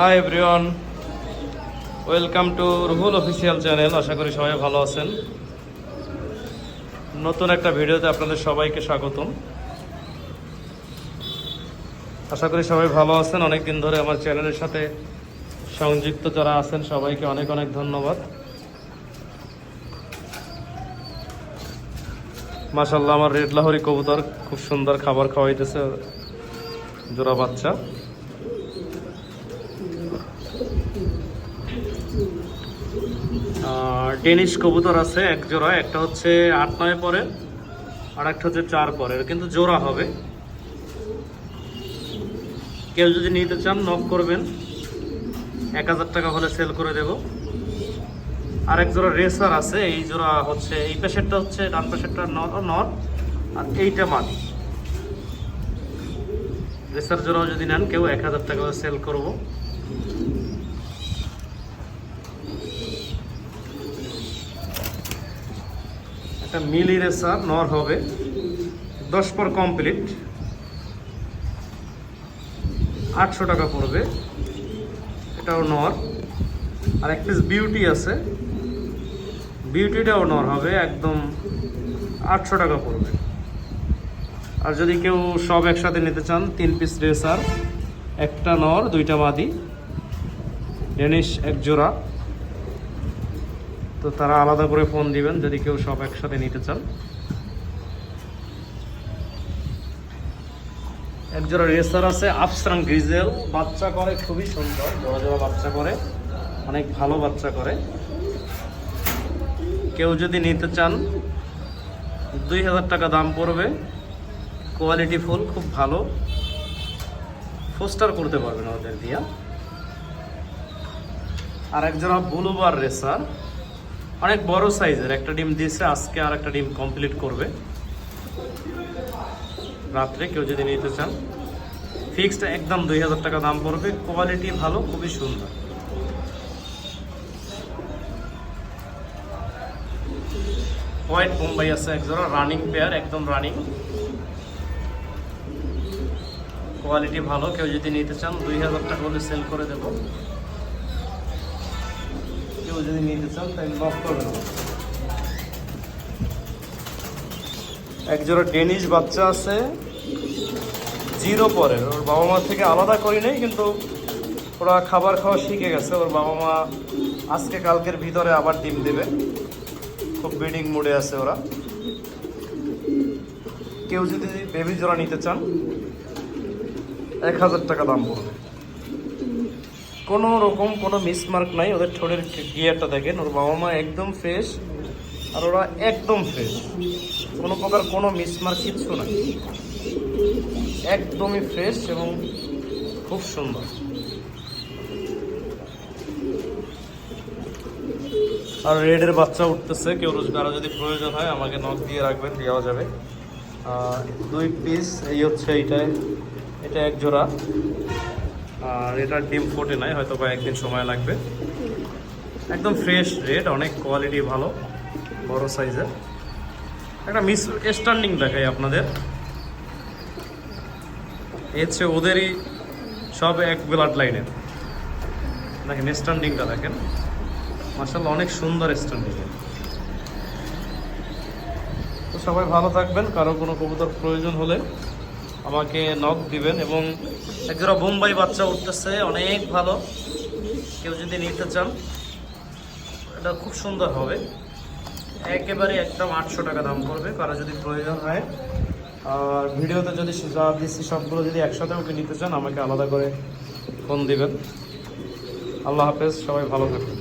Hi everyone welcome to Ruhul official channel আশা করি সবাই ভালো আছেন। নতুন একটা ভিডিওতে আপনাদের সবাইকে স্বাগতম। আশা করি সবাই ভালো আছেন। অনেক দিন ধরে আমার চ্যানেলের সাথে সংযুক্ত যারা আছেন, সবাইকে অনেক অনেক ধন্যবাদ। মাশাল্লাহ আমার রেড লাহরি কবুতর খুব সুন্দর খাবার খাওয়াইতেছে। জোড়া বাচ্চা আর ডেনিশ কবুতর আছে, এক জোড়া, একটা হচ্ছে আট, নয় পরে আর একটা হচ্ছে চার পরে কিন্তু জোড়া হবে। কেউ যদি নিতে চান নক করবেন। এক হাজার টাকা হলে সেল করে দেব। আর এক জোড়া রেসার আছে, এই জোড়া হচ্ছে, এই পেশেন্টটা হচ্ছে, ডান পেশেন্টটা নর নর, আর এইটা মাদি রেসার জোড়াও যদি নেন, কেউ এক হাজার টাকা সেল করব। একটা মিলি রেসার নর হবে। দশ পর কমপ্লিট আটশো টাকা পড়বে। এটাও নর। আর এক পিস বিউটি আছে। বিউটিটাও নর হবে, একদম আটশো টাকা পড়বে। আর যদি কেউ সব একসাথে নিতে চান, তিন পিস রেসার একটা নর, দুইটা মাদি ডেনিশ এক জোড়া। তো তারা আলাদা করে ফোন দিবেন, যদি কেউ সব একসাথে নিতে চান। একজোড়া রেসার আছে, আফসান গ্রিজেল। বাচ্চা করে, খুবই সুন্দর জোড়া জোড়া বাচ্চা করে, অনেক ভালো বাচ্চা করে। কেউ যদি নিতে চান, দুই হাজার টাকা দাম পড়বে। কোয়ালিটি ফুল, খুব ভালো। ফোস্টার করতে পারবেন ওদের দিয়া। আর একজোড়া বুলুবার রেসার। অনেক বড় সাইজের, একটা ডিম দিয়েছে, আজকে আর একটা ডিম কমপ্লিট করবে। রাত্রে কেউ যদি নিতে চান। ফিক্সড একদম দুই হাজার টাকা দাম পড়বে কোয়ালিটি ভালো, খুবই সুন্দর। হোয়াইট বোম্বাই আছে এক একজোড়া রানিং পেয়ার একদম রানিং কোয়ালিটি ভালো, কেউ যদি নিতে চান, দুই হাজার টাকা হলে সেল করে দেবো। কেউ যদি নিতে চান তাই লক করে দেবো একজোড়া ডেনিশ বাচ্চা আছে, জিরো পরের। ওর বাবা মা থেকে আলাদা করি নেই, কিন্তু ওরা খাবার খাওয়া শিখে গেছে। ওর বাবা মা আজকে কালকের ভিতরে আবার ডিম দেবে। খুব ব্রিডিং মুডে আছে ওরা। কেউ যদি বেবি জোড়া নিতে চান, এক হাজার টাকা দাম পড়বে। কোনো রকম কোনো মিসমার্ক নাই, ওদের ঠোঁটের গিয়ারটা দেখেন, ওর বাবা মা একদম ফ্রেশ আর ওরা একদম ফ্রেশ কোনো প্রকার কোনো মিসমার্ক কিচ্ছু নাই। একদমই ফ্রেশ এবং খুব সুন্দর। আর রেডের বাচ্চা উঠতেছে, কেউ রোজ কারও যদি প্রয়োজন হয়, আমাকে নখ দিয়ে রাখবেন, দেওয়া যাবে। দুই পিস এই হচ্ছে এইটায়, এটা এক জোড়া। আর এটার ডিম ফোটে নাই, হয়তো কয়েকদিন সময় লাগবে। একদম ফ্রেশ রেড অনেক কোয়ালিটি ভালো, বড় সাইজের একটা মিস স্ট্যান্ডিং দেখাই আপনাদের। এ হচ্ছে ওদেরই সব এক ব্লাড লাইনের দেখেন স্ট্যান্ডিংটা দেখেন। মার্শাল্লাহ অনেক সুন্দর স্ট্যান্ডিং তো সবাই ভালো থাকবেন, কারও কোনো কবুতর প্রয়োজন হলে আমাকে নক দিবেন এবং একজোড়া বোম্বাই বাচ্চা উঠতেছে, অনেক ভালো। কেউ যদি নিতে চান, এটা খুব সুন্দর হবে। একেবারে একদম আটশো টাকা দাম পড়বে, কারও যদি প্রয়োজন হয়। আর ভিডিওতে যদি যা দিচ্ছি, সবগুলো যদি একসাথে ওকে নিতে চান, আমাকে আলাদা করে ফোন দিবেন। আল্লাহ হাফেজ, সবাই ভালো থাকুন